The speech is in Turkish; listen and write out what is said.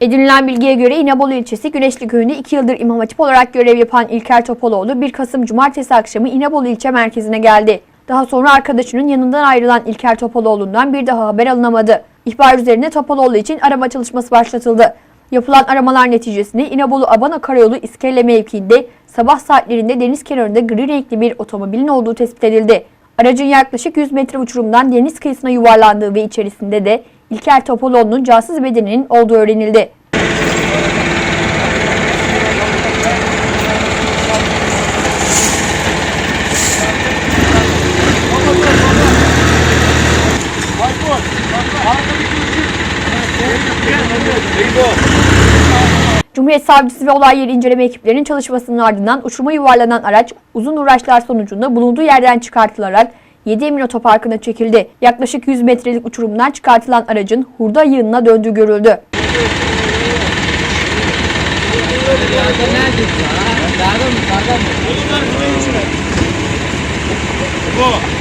Edinilen bilgiye göre İnebolu ilçesi Güneşli köyünde 2 yıldır İmam Hatip olarak görev yapan İlker Topaloğlu 1 Kasım Cumartesi akşamı İnebolu ilçe merkezine geldi. Daha sonra arkadaşının yanından ayrılan İlker Topaloğlu'ndan bir daha haber alınamadı. İhbar üzerine Topaloğlu için arama çalışması başlatıldı. Yapılan aramalar neticesinde İnebolu Abana Karayolu İskele mevkiinde sabah saatlerinde deniz kenarında gri renkli bir otomobilin olduğu tespit edildi. Aracın yaklaşık 100 metre uçurumdan deniz kıyısına yuvarlandığı ve içerisinde de İlker Topaloğlu'nun cansız bedeninin olduğu öğrenildi. Cumhuriyet Savcısı ve olay yeri inceleme ekiplerinin çalışmasının ardından uçuruma yuvarlanan araç uzun uğraşlar sonucunda bulunduğu yerden çıkartılarak 7 Emin Otoparkı'na çekildi. Yaklaşık 100 metrelik uçurumdan çıkartılan aracın hurda yığınına döndüğü görüldü. Bekle!